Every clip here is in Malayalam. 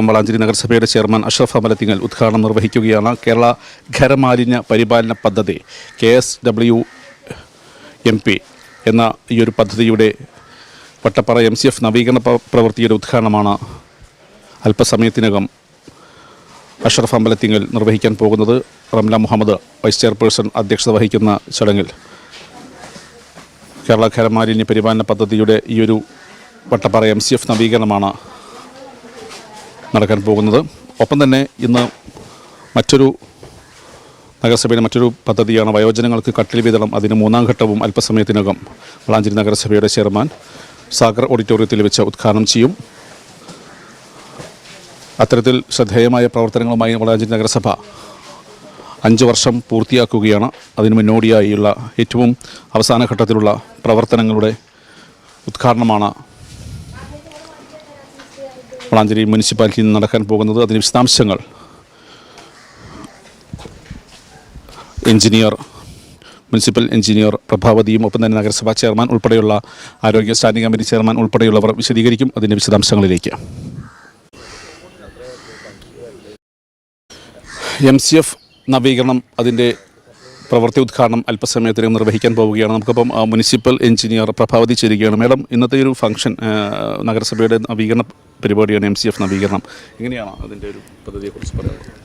വളാഞ്ചേരി നഗരസഭയുടെ ചെയർമാൻ അഷ്റഫ് അമലത്തിങ്ങൽ ഉദ്ഘാടനം നിർവഹിക്കുകയാണ്. കേരള ഖരമാലിന്യ പരിപാലന പദ്ധതി K S W M P എന്ന ഈ ഒരു പദ്ധതിയുടെ വട്ടപ്പാറ എം സി എഫ് നവീകരണ പ്ര- പ്രവൃത്തിയുടെ ഉദ്ഘാടനമാണ് അല്പസമയത്തിനകം അഷ്റഫ് അമ്പലത്തിങ്ങൽ നിർവഹിക്കാൻ പോകുന്നത്. റംല മുഹമ്മദ് വൈസ് ചെയർപേഴ്സൺ അധ്യക്ഷത വഹിക്കുന്ന ചടങ്ങിൽ കേരള ഖരമാലിന്യ പരിപാലന പദ്ധതിയുടെ ഈ ഒരു വട്ടപ്പാറ എം സി എഫ് നവീകരണമാണ് നടക്കാൻ പോകുന്നത്. ഒപ്പം തന്നെ ഇന്ന് മറ്റൊരു നഗരസഭയുടെ മറ്റൊരു പദ്ധതിയാണ് വയോജനങ്ങൾക്ക് കട്ടിൽ വിതരണം അതിന് മൂന്നാം ഘട്ടവും അല്പസമയത്തിനകം വളാഞ്ചേരി നഗരസഭയുടെ ചെയർമാൻ സാഗർ ഓഡിറ്റോറിയത്തിൽ വെച്ച് ഉദ്ഘാടനം ചെയ്യും. അത്തരത്തിൽ ശ്രദ്ധേയമായ പ്രവർത്തനങ്ങളുമായി വളാഞ്ചേരി നഗരസഭ അഞ്ച് വർഷം പൂർത്തിയാക്കുകയാണ്. അതിന് മുന്നോടിയായുള്ള ഏറ്റവും അവസാന ഘട്ടത്തിലുള്ള പ്രവർത്തനങ്ങളുടെ ഉദ്ഘാടനമാണ് വളാഞ്ചേരി മുനിസിപ്പാലിറ്റിയിൽ നിന്ന് നടക്കാൻ പോകുന്നത്. അതിന് വിശദാംശങ്ങൾ. എഞ്ചിനീയർ മുനിസിപ്പൽ എഞ്ചിനീയർ പ്രഭാവതിയും ഒപ്പം തന്നെ നഗരസഭാ ചെയർമാൻ ഉൾപ്പെടെയുള്ള ആരോഗ്യ സ്റ്റാൻഡിംഗ് കമ്മിറ്റി ചെയർമാൻ ഉൾപ്പെടെയുള്ളവർ വിശദീകരിക്കും അതിന്റെ വിശദാംശങ്ങളിലേക്ക്. എം സി എഫ് നവീകരണം അതിന്റെ പ്രവൃത്തി ഉദ്ഘാടനം അല്പസമയത്തിനകം നിർവഹിക്കാൻ പോവുകയാണ്. നമുക്കിപ്പം മുനിസിപ്പൽ എഞ്ചിനീയർ പ്രഭാവതി ചേരുകയാണ്. മേഡം ഇന്നത്തെ ഒരു ഫംഗ്ഷൻ നഗരസഭയുടെ നവീകരണ പരിപാടിയാണ് എം സി എഫ് നവീകരണം. എങ്ങനെയാണ് അതിന്റെ ഒരു പദ്ധതിയെക്കുറിച്ച് പറയുന്നത്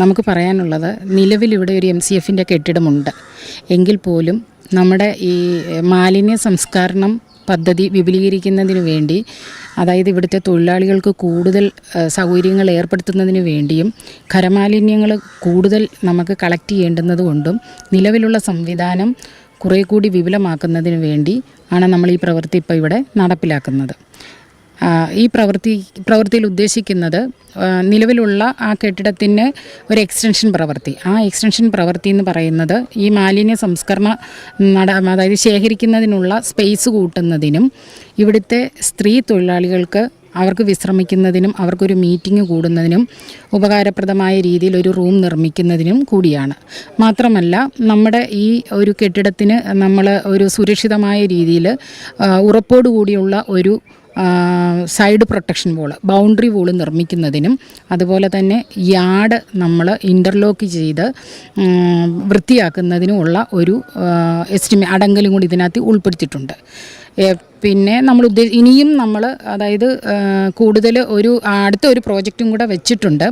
നമുക്ക് പറയാനുള്ളത് നിലവിലിവിടെ ഒരു എം സി എഫിന്റെ കെട്ടിടമുണ്ട്. എങ്കിൽ പോലും നമ്മുടെ ഈ മാലിന്യ സംസ്കരണം പദ്ധതി വിപുലീകരിക്കുന്നതിന് വേണ്ടി അതായത് ഇവിടുത്തെ തൊഴിലാളികൾക്ക് കൂടുതൽ സൗകര്യങ്ങൾ ഏർപ്പെടുത്തുന്നതിന് വേണ്ടിയും ഖരമാലിന്യങ്ങൾ കൂടുതൽ നമുക്ക് കളക്ട് ചെയ്യേണ്ടുന്നത് കൊണ്ടും നിലവിലുള്ള സംവിധാനം കുറേ കൂടി വിപുലമാക്കുന്നതിന് വേണ്ടി ആണ് നമ്മൾ ഈ പ്രവൃത്തി ഇപ്പോൾ ഇവിടെ നടപ്പിലാക്കുന്നത്. ഈ പ്രവൃത്തി പ്രവൃത്തിയിൽ ഉദ്ദേശിക്കുന്നത് നിലവിലുള്ള ആ കെട്ടിടത്തിന് ഒരു എക്സ്റ്റൻഷൻ പ്രവൃത്തി. ആ എക്സ്റ്റൻഷൻ പ്രവൃത്തി എന്ന് പറയുന്നത് ഈ മാലിന്യ സംസ്കരണ നട അതായത് ശേഖരിക്കുന്നതിനുള്ള സ്പേസ് കൂട്ടുന്നതിനും ഇവിടുത്തെ സ്ത്രീ തൊഴിലാളികൾക്ക് അവർക്ക് വിശ്രമിക്കുന്നതിനും അവർക്കൊരു മീറ്റിംഗ് കൂടുന്നതിനും ഉപകാരപ്രദമായ രീതിയിൽ ഒരു റൂം നിർമ്മിക്കുന്നതിനും കൂടിയാണ്. മാത്രമല്ല നമ്മുടെ ഈ ഒരു കെട്ടിടത്തിന് നമ്മൾ ഒരു സുരക്ഷിതമായ രീതിയിൽ ഉറപ്പോടുകൂടിയുള്ള ഒരു side protection wall boundary wall നിർമ്മിക്കുന്നതിനും അതുപോലെ തന്നെ യാർഡ് നമ്മൾ ഇന്റർലോക്ക് ചെയ്ത് വൃത്തിയാക്കുന്നതിനുമുള്ള ഒരു എസ്റ്റിമേ അടങ്കലും കൂടി ഇതിനകത്ത് ഉൾപ്പെടുത്തിയിട്ടുണ്ട്. പിന്നെ നമ്മൾ ഉദ്ദേ ഇനിയും നമ്മൾ അതായത് കൂടുതൽ ഒരു അടുത്ത ഒരു പ്രോജക്റ്റും കൂടെ വെച്ചിട്ടുണ്ട്.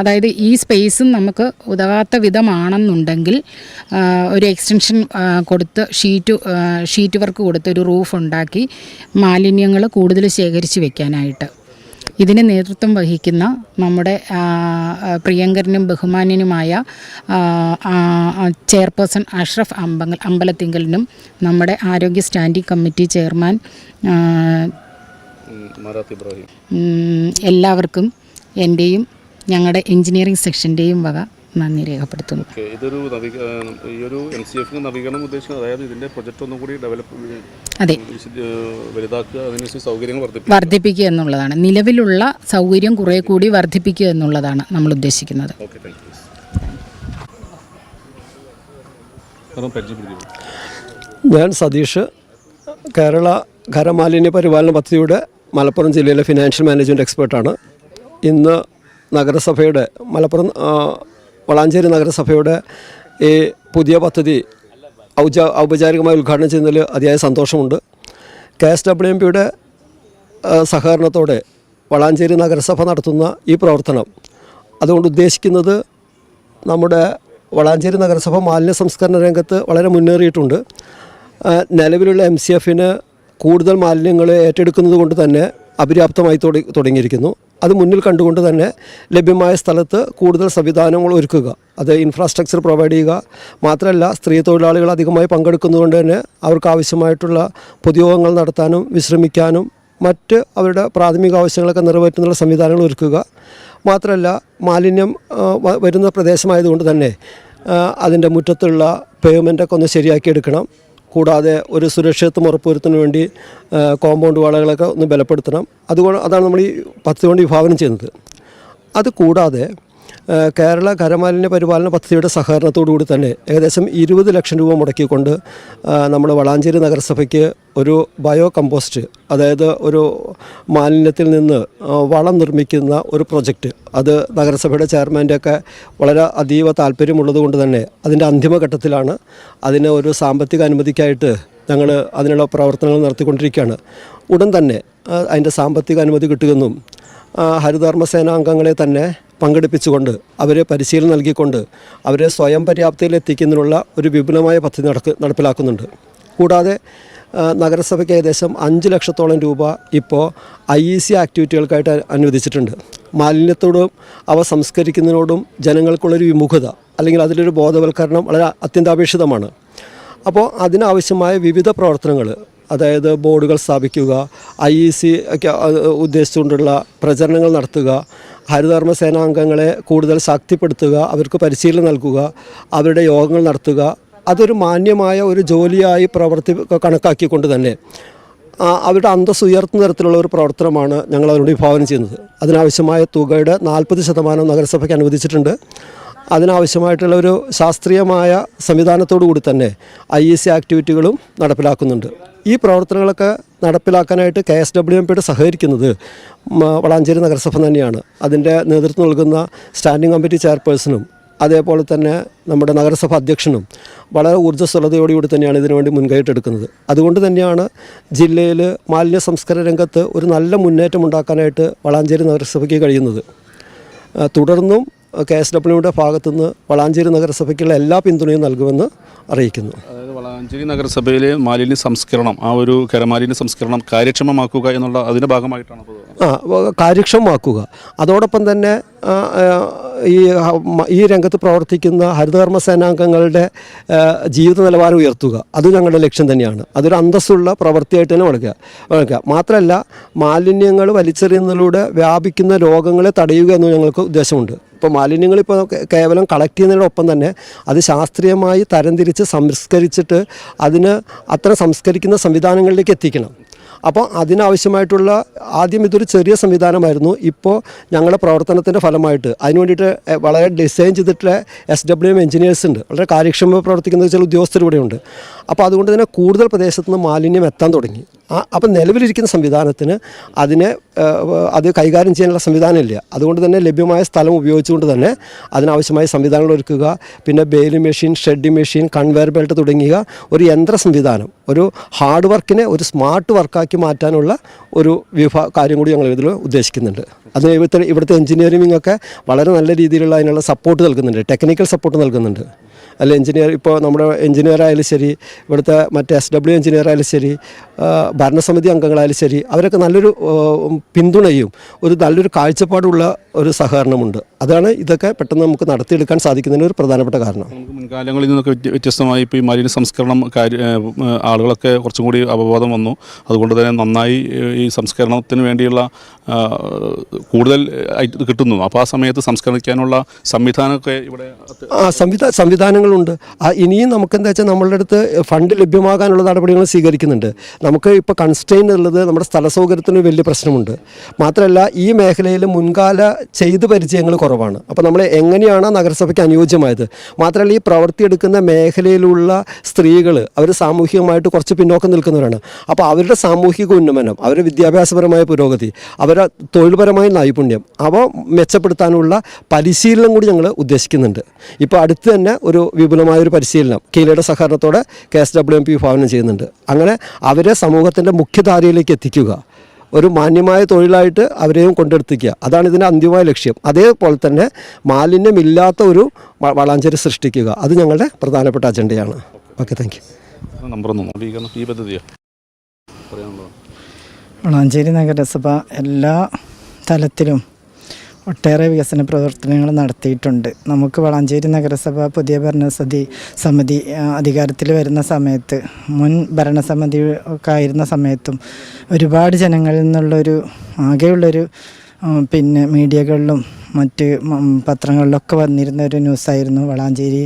അതായത് ഈ സ്പേസും നമുക്ക് ഉതകാത്ത വിധമാണെന്നുണ്ടെങ്കിൽ ഒരു എക്സ്റ്റൻഷൻ കൊടുത്ത് ഷീറ്റ് ഷീറ്റ് വർക്ക് കൊടുത്ത് ഒരു റൂഫ് ഉണ്ടാക്കി മാലിന്യങ്ങൾ കൂടുതൽ ശേഖരിച്ച് വെക്കാനായിട്ട്. ഇതിന് നേതൃത്വം വഹിക്കുന്ന നമ്മുടെ പ്രിയങ്കരനും ബഹുമാന്യനുമായ ചെയർപേഴ്സൺ അഷ്റഫ് അമ്പങ്ങൽ അമ്പലത്തിങ്കലിനും നമ്മുടെ ആരോഗ്യ സ്റ്റാൻഡിംഗ് കമ്മിറ്റി ചെയർമാൻ എല്ലാവർക്കും എന്റെയും ഞങ്ങളുടെ എൻജിനീയറിംഗ് സെക്ഷന്റെയും വക നന്ദി രേഖപ്പെടുത്തുന്നു. ഇതൊരു ഈ ഒരു എം സി എഫ് നവീകരണം ഉദ്ദേശിക്കുന്നത് അതായത് ഇതിന്റെ പ്രൊജക്ട് ഒന്നും കൂടി ഡെവലപ്പ് അതെ. വലുതാക്കുക അതിനനുസരിച്ച് സൗകര്യങ്ങൾ വർദ്ധിപ്പിക്കുക. എന്നുള്ളതാണ്. നിലവിലുള്ള സൗകര്യം കുറെ കൂടി വർദ്ധിപ്പിക്കുക എന്നുള്ളതാണ് നമ്മൾ ഉദ്ദേശിക്കുന്നത്. ഞാൻ സതീഷ് കേരള ഖരമാലിന്യ പരിപാലന പദ്ധതിയുടെ മലപ്പുറം ജില്ലയിലെ ഫിനാൻഷ്യൽ മാനേജ്മെന്റ് എക്സ്പേർട്ടാണ് ഇന്ന് നഗരസഭയുടെ മലപ്പുറം വളാഞ്ചേരി നഗരസഭയുടെ ഈ പുതിയ പദ്ധതി ഔച ഔപചാരികമായി ഉദ്ഘാടനം ചെയ്യുന്നതിൽ അതിയായ സന്തോഷമുണ്ട്. കെ എസ് ഡബ്ല്യു എം പിയുടെ സഹകരണത്തോടെ വളാഞ്ചേരി നഗരസഭ നടത്തുന്ന ഈ പ്രവർത്തനം. അതുകൊണ്ട് ഉദ്ദേശിക്കുന്നത് നമ്മുടെ വളാഞ്ചേരി നഗരസഭ മാലിന്യ സംസ്കരണ രംഗത്ത് വളരെ മുന്നേറിയിട്ടുണ്ട്. നിലവിലുള്ള എം സി എഫിന് കൂടുതൽ മാലിന്യങ്ങൾ ഏറ്റെടുക്കുന്നത് കൊണ്ട് തന്നെ അപര്യാപ്തമായി തുട- തുടങ്ങിയിരിക്കുന്നു. അത് മുന്നിൽ കണ്ടുകൊണ്ട് തന്നെ ലഭ്യമായ സ്ഥലത്ത് കൂടുതൽ സംവിധാനങ്ങൾ ഒരുക്കുക. അത് ഇൻഫ്രാസ്ട്രക്ചർ പ്രൊവൈഡ് ചെയ്യുക. മാത്രമല്ല സ്ത്രീ തൊഴിലാളികൾ അധികമായി പങ്കെടുക്കുന്നതുകൊണ്ട് തന്നെ അവർക്ക് ആവശ്യമായിട്ടുള്ള പൊതുയോഗങ്ങൾ നടത്താനും വിശ്രമിക്കാനും മറ്റ് അവരുടെ പ്രാഥമിക ആവശ്യങ്ങളൊക്കെ നിറവേറ്റുന്നുള്ള സംവിധാനങ്ങൾ ഒരുക്കുക. മാത്രമല്ല മാലിന്യം വരുന്ന പ്രദേശമായതുകൊണ്ട് തന്നെ അതിന്റെ മുറ്റത്തുള്ള പേയ്മെന്റൊക്കെ ഒന്ന് ശരിയാക്കി എടുക്കണം കൂടാതെ ഒരു സുരക്ഷിതത്വം ഉറപ്പുവരുത്തുന്നതിന് വേണ്ടി കോമ്പൗണ്ട് വാളകളൊക്കെ ഒന്ന് ബലപ്പെടുത്തണം. അതുകൊണ്ട് അതാണ് നമ്മൾ ഈ പദ്ധതി കൊണ്ട് വിഭാവനം ചെയ്യുന്നത്. അത് കൂടാതെ കേരള കരമാലിന്യ പരിപാലന പദ്ധതിയുടെ സഹകരണത്തോടുകൂടി തന്നെ ഏകദേശം ഇരുപത് ലക്ഷം രൂപ മുടക്കിക്കൊണ്ട് നമ്മൾ വളാഞ്ചേരി നഗരസഭയ്ക്ക് ഒരു ബയോ കമ്പോസ്റ്റ് അതായത് ഒരു മാലിന്യത്തിൽ നിന്ന് വളം നിർമ്മിക്കുന്ന ഒരു പ്രൊജക്റ്റ് അത് നഗരസഭയുടെ ചെയർമാന്റെയൊക്കെ വളരെ അതീവ താല്പര്യമുള്ളത് കൊണ്ട് തന്നെ അതിന്റെ അന്തിമഘട്ടത്തിലാണ് അതിന് ഒരു സാമ്പത്തിക അനുമതിക്കായിട്ട് ഞങ്ങൾ അതിനുള്ള പ്രവർത്തനങ്ങൾ നടത്തിക്കൊണ്ടിരിക്കുകയാണ്. ഉടൻ തന്നെ അതിന്റെ സാമ്പത്തിക അനുമതി കിട്ടുമെന്നും ഹരിതകർമ്മസേന അംഗങ്ങളെ തന്നെ പങ്കെടുപ്പിച്ചുകൊണ്ട് അവരെ പരിശീലനം നൽകിക്കൊണ്ട് അവരെ സ്വയം പര്യാപ്തിയിലെത്തിക്കുന്നതിനുള്ള ഒരു വിപുലമായ പദ്ധതി നടക്ക് നടപ്പിലാക്കുന്നുണ്ട്. കൂടാതെ നഗരസഭയ്ക്ക് ഏകദേശം അഞ്ച് ലക്ഷത്തോളം രൂപ ഇപ്പോൾ ഐ ഇ സി ആക്ടിവിറ്റികൾക്കായിട്ട് അനുവദിച്ചിട്ടുണ്ട്. മാലിന്യത്തോടും അവ സംസ്കരിക്കുന്നതിനോടും ജനങ്ങൾക്കുള്ളൊരു വിമുഖത അല്ലെങ്കിൽ അതിലൊരു ബോധവൽക്കരണം വളരെ അത്യന്താപേക്ഷിതമാണ്. അപ്പോൾ അതിനാവശ്യമായ വിവിധ പ്രവർത്തനങ്ങൾ അതായത് ബോർഡുകൾ സ്ഥാപിക്കുക ഐ ഇ സി ഒക്കെ ഉദ്ദേശിച്ചുകൊണ്ടുള്ള പ്രചരണങ്ങൾ നടത്തുക ഹരിതകർമ്മ സേനാംഗങ്ങളെ കൂടുതൽ ശക്തിപ്പെടുത്തുക അവർക്ക് പരിശീലനം നൽകുക അവരുടെ യോഗങ്ങൾ നടത്തുക അതൊരു മാന്യമായ ഒരു ജോലിയായി പ്രവർത്തി കണക്കാക്കിക്കൊണ്ട് തന്നെ അവരുടെ അന്തസ് ഉയർത്തുന്ന തരത്തിലുള്ള ഒരു പ്രവർത്തനമാണ് ഞങ്ങൾ അവരോട് വിഭാവനം ചെയ്യുന്നത്. അതിനാവശ്യമായ തുകയുടെ നാൽപ്പത് ശതമാനം നഗരസഭയ്ക്ക് അനുവദിച്ചിട്ടുണ്ട്. അതിനാവശ്യമായിട്ടുള്ള ഒരു ശാസ്ത്രീയമായ സംവിധാനത്തോടു കൂടി തന്നെ ഐ എസ് സി ആക്ടിവിറ്റികളും നടപ്പിലാക്കുന്നുണ്ട്. ഈ പ്രവർത്തനങ്ങളൊക്കെ നടപ്പിലാക്കാനായിട്ട് കെ എസ് ഡബ്ല്യു എം പിയുടെ സഹകരിക്കുന്നത് വളാഞ്ചേരി നഗരസഭ തന്നെയാണ്. അതിന്റെ നേതൃത്വം നൽകുന്ന സ്റ്റാൻഡിംഗ് കമ്മിറ്റി ചെയർപേഴ്സണും അതേപോലെ തന്നെ നമ്മുടെ നഗരസഭ അധ്യക്ഷനും വളരെ ഊർജസ്വലതയോടുകൂടി തന്നെയാണ് ഇതിനുവേണ്ടി മുൻകൈയിട്ടെടുക്കുന്നത് അതുകൊണ്ട് തന്നെയാണ് ജില്ലയിൽ മാലിന്യ സംസ്കരണ രംഗത്ത് ഒരു നല്ല മുന്നേറ്റം ഉണ്ടാക്കാനായിട്ട് വളാഞ്ചേരി നഗരസഭയ്ക്ക് കഴിയുന്നത്. തുടർന്നും കെ എസ് ഡബ്ല്യുയുടെ ഭാഗത്തുനിന്ന് വളാഞ്ചേരി നഗരസഭയ്ക്കുള്ള എല്ലാ പിന്തുണയും നൽകുമെന്ന് അറിയിക്കുന്നു. അതായത് വളാഞ്ചേരി നഗരസഭയിലെ മാലിന്യ സംസ്കരണം ആ ഒരു കരമാലിന്യ സംസ്കരണം കാര്യക്ഷമമാക്കുക എന്നുള്ള അതിന്റെ ഭാഗമായിട്ടാണ് ആ കാര്യക്ഷമമാക്കുക. അതോടൊപ്പം തന്നെ ഈ ഈ രംഗത്ത് പ്രവർത്തിക്കുന്ന ഹരിതകർമ്മ സേനാംഗങ്ങളുടെ ജീവിത നിലവാരം ഉയർത്തുക. അത് ഞങ്ങളുടെ ലക്ഷ്യം തന്നെയാണ്. അതൊരു അന്തസ്സുള്ള പ്രവൃത്തിയായിട്ട് തന്നെ വളക്കുക വളക്കുക മാത്രമല്ല മാലിന്യങ്ങൾ വലിച്ചെറിയുന്നതിലൂടെ വ്യാപിക്കുന്ന രോഗങ്ങളെ തടയുക എന്ന് ഞങ്ങൾക്ക് ഉദ്ദേശമുണ്ട്. ഇപ്പോൾ മാലിന്യങ്ങൾ ഇപ്പോൾ കേവലം കളക്ട് ചെയ്യുന്നതിനോടൊപ്പം തന്നെ അത് ശാസ്ത്രീയമായി തരംതിരിച്ച് സംസ്കരിച്ചിട്ട് അതിന് അത്ര സംസ്കരിക്കുന്ന സംവിധാനങ്ങളിലേക്ക് എത്തിക്കണം. അപ്പോൾ അതിനാവശ്യമായിട്ടുള്ള ആദ്യം ഇതൊരു ചെറിയ സംവിധാനമായിരുന്നു. ഇപ്പോൾ ഞങ്ങളുടെ പ്രവർത്തനത്തിന്റെ ഫലമായിട്ട് അതിന് വേണ്ടിയിട്ട് വളരെ ഡിസൈൻ ചെയ്തിട്ടുള്ള എസ് ഡബ്ല്യു എം എഞ്ചിനീയേഴ്സ് ഉണ്ട്. വളരെ കാര്യക്ഷമമായി പ്രവർത്തിക്കുന്ന ചില ഉദ്യോഗസ്ഥർ ഇവിടെയുണ്ട് അപ്പോൾ അതുകൊണ്ട് തന്നെ കൂടുതൽ പ്രദേശത്ത് നിന്ന് മാലിന്യം എത്താൻ തുടങ്ങി. അപ്പം നിലവിലിരിക്കുന്ന സംവിധാനത്തിന് അതിനെ അത് കൈകാര്യം ചെയ്യാനുള്ള സംവിധാനമില്ല. അതുകൊണ്ട് തന്നെ ലഭ്യമായ സ്ഥലം ഉപയോഗിച്ചുകൊണ്ട് തന്നെ അതിനാവശ്യമായ സംവിധാനങ്ങൾ ഒരുക്കുക. പിന്നെ baling machine shredding machine conveyor belt തുടങ്ങിയ ഒരു യന്ത്ര സംവിധാനം. ഒരു ഹാർഡ് വർക്കിനെ ഒരു സ്മാർട്ട് വർക്കാക്കി മാറ്റാനുള്ള ഒരു വിഭാ കാര്യം കൂടി ഞങ്ങൾ ഇതിൽ ഉദ്ദേശിക്കുന്നുണ്ട്. അതിന് ഇവിടുത്തെ ഇവിടുത്തെ എഞ്ചിനീയറിംഗ് ഒക്കെ വളരെ നല്ല രീതിയിലുള്ള അതിനുള്ള സപ്പോർട്ട് നൽകുന്നുണ്ട്. ടെക്നിക്കൽ സപ്പോർട്ട് നൽകുന്നുണ്ട്. അല്ല എഞ്ചിനീയർ ഇപ്പോൾ നമ്മുടെ എഞ്ചിനീയർ ആയാലും ശരി ഇവിടുത്തെ മറ്റേ എസ് ഡബ്ല്യു എഞ്ചിനീയർ ആയാലും ശരി ഭരണസമിതി അംഗങ്ങളായാലും ശരി അവരൊക്കെ നല്ലൊരു പിന്തുണയും ഒരു നല്ലൊരു കാഴ്ചപ്പാടുള്ള ഒരു സഹകരണമുണ്ട്. അതാണ് ഇതൊക്കെ പെട്ടെന്ന് നമുക്ക് നടത്തിയെടുക്കാൻ സാധിക്കുന്നതിന് ഒരു പ്രധാനപ്പെട്ട കാരണം. മുൻകാലങ്ങളിൽ നിന്നൊക്കെ വ്യത്യസ്തമായി ഇപ്പോൾ ഈ മാലിന്യ സംസ്കരണം കാര്യ ആളുകളൊക്കെ കുറച്ചും കൂടി അവബോധം വന്നു. അതുകൊണ്ട് തന്നെ നന്നായി ഈ സംസ്കരണത്തിന് വേണ്ടിയുള്ള കൂടുതൽ കിട്ടുന്നു. അപ്പോൾ ആ സമയത്ത് സംസ്കരിക്കാനുള്ള സംവിധാനമൊക്കെ ഇവിടെ അത് ആ ഇനിയും നമുക്ക് എന്താ വെച്ചാൽ നമ്മളുടെ അടുത്ത് ഫണ്ട് ലഭ്യമാകാനുള്ള നടപടികൾ സ്വീകരിക്കുന്നുണ്ട്. നമുക്ക് ഇപ്പോൾ കൺസ്ട്രെയിൻ ഉള്ളത് നമ്മുടെ സ്ഥല സൗകര്യത്തിന് വലിയ പ്രശ്നമുണ്ട്. മാത്രമല്ല ഈ മേഖലയിൽ മുൻകാല ചെയ്ത് പരിചയങ്ങൾ കുറവാണ്. അപ്പോൾ നമ്മൾ എങ്ങനെയാണ് നഗരസഭയ്ക്ക് അനുയോജ്യമായത്? മാത്രമല്ല ഈ പ്രവർത്തിയെടുക്കുന്ന മേഖലയിലുള്ള സ്ത്രീകൾ അവർ സാമൂഹികമായിട്ട് കുറച്ച് പിന്നോക്കം നിൽക്കുന്നവരാണ്. അപ്പോൾ അവരുടെ സാമൂഹിക ഉന്നമനം അവരുടെ വിദ്യാഭ്യാസപരമായ പുരോഗതി അവരുടെ തൊഴിൽപരമായ നൈപുണ്യം അവ മെച്ചപ്പെടുത്താനുള്ള പരിശീലനം കൂടി ഞങ്ങൾ ഉദ്ദേശിക്കുന്നുണ്ട്. ഇപ്പോൾ അടുത്ത് തന്നെ ഒരു വിപുലമായ ഒരു പരിശീലനം കീലയുടെ സഹകരണത്തോടെ K S W M P വിഭാവനം ചെയ്യുന്നുണ്ട്. അങ്ങനെ അവരെ സമൂഹത്തിന്റെ മുഖ്യധാരയിലേക്ക് എത്തിക്കുക ഒരു മാന്യമായ തൊഴിലായിട്ട് അവരെയും കൊണ്ടെടുത്തിക്കുക അതാണ് ഇതിന്റെ അന്തിമമായ ലക്ഷ്യം. അതേപോലെ തന്നെ മാലിന്യമില്ലാത്ത ഒരു വളാഞ്ചരി സൃഷ്ടിക്കുക അത് ഞങ്ങളുടെ പ്രധാനപ്പെട്ട അജണ്ടയാണ്. Okay thank you. നമ്പർ ഒന്ന് നവീകരണം ഈ പദ്ധതിയോ? വളാഞ്ചേരി നഗരസഭ എല്ലാ തലത്തിലും ഒട്ടേറെ വികസന പ്രവർത്തനങ്ങൾ നടത്തിയിട്ടുണ്ട്. നമുക്ക് വളാഞ്ചേരി നഗരസഭ പുതിയ ഭരണസമിതി സമിതി അധികാരത്തിൽ വരുന്ന സമയത്ത് മുൻ ഭരണസമിതി ഒക്കെ ആയിരുന്ന സമയത്തും ഒരുപാട് ജനങ്ങളിൽ നിന്നുള്ളൊരു ആകെയുള്ളൊരു പിന്നെ മീഡിയകളിലും മറ്റ് പത്രങ്ങളിലൊക്കെ വന്നിരുന്ന ഒരു ന്യൂസായിരുന്നു വളാഞ്ചേരി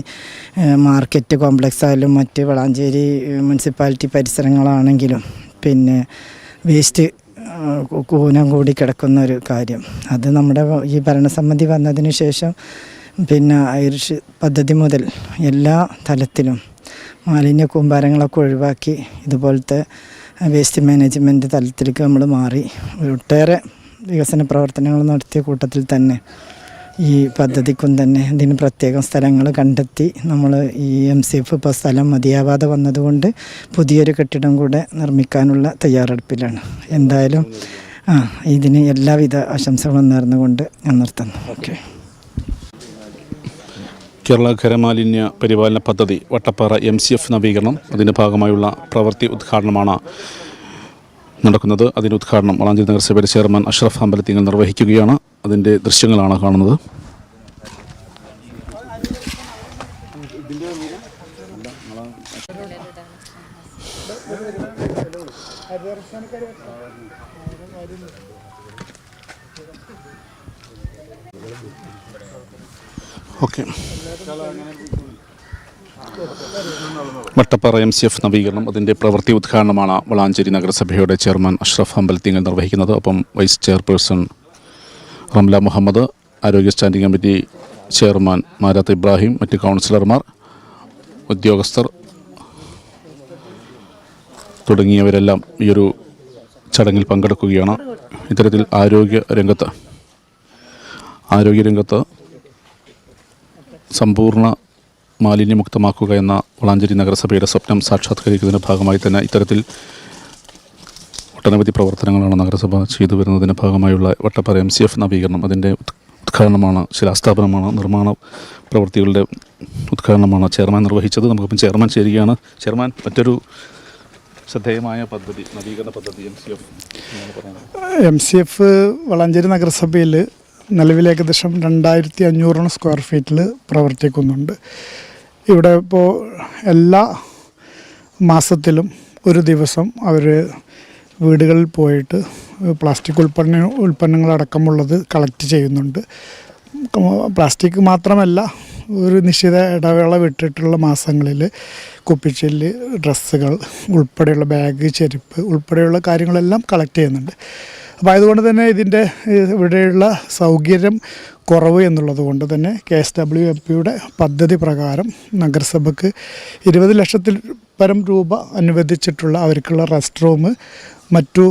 മാർക്കറ്റ് കോംപ്ലക്സ് ആയാലും മറ്റ് വളാഞ്ചേരി മുനിസിപ്പാലിറ്റി പരിസരങ്ങളാണെങ്കിലും. പിന്നെ വേസ്റ്റ് കൂനം കൂടി കിടക്കുന്ന ഒരു കാര്യം. അത് നമ്മുടെ ഈ ഭരണസമിതി വന്നതിന് ശേഷം പിന്നെ ഐറിഷ് പദ്ധതി മുതൽ എല്ലാ തലത്തിലും മാലിന്യ കൂമ്പാരങ്ങളൊക്കെ ഒഴിവാക്കി ഇതുപോലത്തെ വേസ്റ്റ് മാനേജ്മെന്റ് തലത്തിലേക്ക് നമ്മൾ മാറി. ഒട്ടേറെ വികസന പ്രവർത്തനങ്ങൾ നടത്തിയ കൂട്ടത്തിൽ തന്നെ ഈ പദ്ധതിക്കും തന്നെ ഇതിന് പ്രത്യേകം സ്ഥലങ്ങൾ കണ്ടെത്തി നമ്മൾ ഈ എം സി എഫ് ഇപ്പോൾ സ്ഥലം മതിയാവാതെ വന്നതുകൊണ്ട് പുതിയൊരു കെട്ടിടം കൂടെ നിർമ്മിക്കാനുള്ള തയ്യാറെടുപ്പിലാണ്. എന്തായാലും ആ ഇതിന് എല്ലാവിധ ആശംസകളും നേർന്നുകൊണ്ട് ഞാൻ നിർത്തുന്നു. ഓക്കെ. കേരള ഖരമാലിന്യ പരിപാലന പദ്ധതി വട്ടപ്പാറ എം സി എഫ് നവീകരണം അതിന്റെ ഭാഗമായുള്ള പ്രവൃത്തി ഉദ്ഘാടനമാണ് നടക്കുന്നത്. അതിന്റെ ഉദ്ഘാടനം വളാഞ്ചേരി നഗരസഭയുടെ ചെയർമാൻ അഷ്റഫ് അമ്പലത്തിങ്ങൾ നിർവഹിക്കുകയാണ്. അതിന്റെ ദൃശ്യങ്ങളാണ് കാണുന്നത്. Okay. Vattappara M C F നവീകരണം അതിന്റെ പ്രവൃത്തി ഉദ്ഘാടനമാണ് വളാഞ്ചേരി നഗരസഭയുടെ ചെയർമാൻ അഷ്റഫ് അമ്പലത്തിങ്ങൾ നിർവഹിക്കുന്നത്. ഒപ്പം വൈസ് ചെയർപേഴ്സൺ റംല മുഹമ്മദ് ആരോഗ്യ standing committee chairman Marath Ibrahim മറ്റ് കൗൺസിലർമാർ ഉദ്യോഗസ്ഥർ തുടങ്ങിയവരെല്ലാം ഈ ഒരു ചടങ്ങിൽ പങ്കെടുക്കുകയാണ്. ഇത്തരത്തിൽ ആരോഗ്യ രംഗത്ത് ആരോഗ്യരംഗത്ത് സമ്പൂർണ മാലിന്യമുക്തമാക്കുക എന്ന വളാഞ്ചേരി നഗരസഭയുടെ സ്വപ്നം സാക്ഷാത്കരിക്കുന്നതിന്റെ ഭാഗമായി തന്നെ ഇത്തരത്തിൽ ഒട്ടനവധി പ്രവർത്തനങ്ങളാണ് നഗരസഭ ചെയ്തു വരുന്നതിന്റെ ഭാഗമായുള്ള വട്ടപ്പാറ എം സി എഫ് നവീകരണം. അതിന്റെ ഉദ്- ഉദ്ഘാടനമാണ് ശിലാസ്ഥാപനമാണ് നിർമ്മാണ പ്രവൃത്തികളുടെ ഉദ്ഘാടനമാണ് ചെയർമാൻ നിർവഹിച്ചത്. നമുക്കിപ്പം ചെയർമാൻ ചേരുകയാണ്. ചെയർമാൻ മറ്റൊരു ശ്രദ്ധേയമായ പദ്ധതി നവീകരണ പദ്ധതി M C F M C F Valanchery നഗരസഭയിൽ നിലവിൽ ഏകദേശം രണ്ടായിരത്തി അഞ്ഞൂറോളം സ്ക്വയർ ഫീറ്റിൽ പ്രവർത്തിക്കുന്നുണ്ട്. ഇവിടെ ഇപ്പോൾ എല്ലാ മാസത്തിലും ഒരു ദിവസം അവർ വീടുകളിൽ പോയിട്ട് പ്ലാസ്റ്റിക് ഉൽപ്പന്ന ഉൽപ്പന്നങ്ങളടക്കമുള്ളത് കളക്ട് ചെയ്യുന്നുണ്ട്. പ്ലാസ്റ്റിക് മാത്രമല്ല ഒരു നിശ്ചിത ഇടവേള വിട്ടിട്ടുള്ള മാസങ്ങളിൽ കുപ്പിച്ചില്ല് ഡ്രസ്സുകൾ ഉൾപ്പെടെയുള്ള ബാഗ് ചെരുപ്പ് ഉൾപ്പെടെയുള്ള കാര്യങ്ങളെല്ലാം കളക്ട് ചെയ്യുന്നുണ്ട്. അപ്പോൾ അതുകൊണ്ട് തന്നെ ഇതിന്റെ ഇവിടെയുള്ള സൗകര്യം കുറവ് എന്നുള്ളത് കൊണ്ട് തന്നെ കെ എസ് ഡബ്ല്യു എം പിയുടെ പദ്ധതി പ്രകാരം നഗരസഭയ്ക്ക് ഇരുപത് ലക്ഷത്തിൽ പരം രൂപ അനുവദിച്ചിട്ടുള്ള അവർക്കുള്ള റെസ്റ്റ് റൂം മറ്റു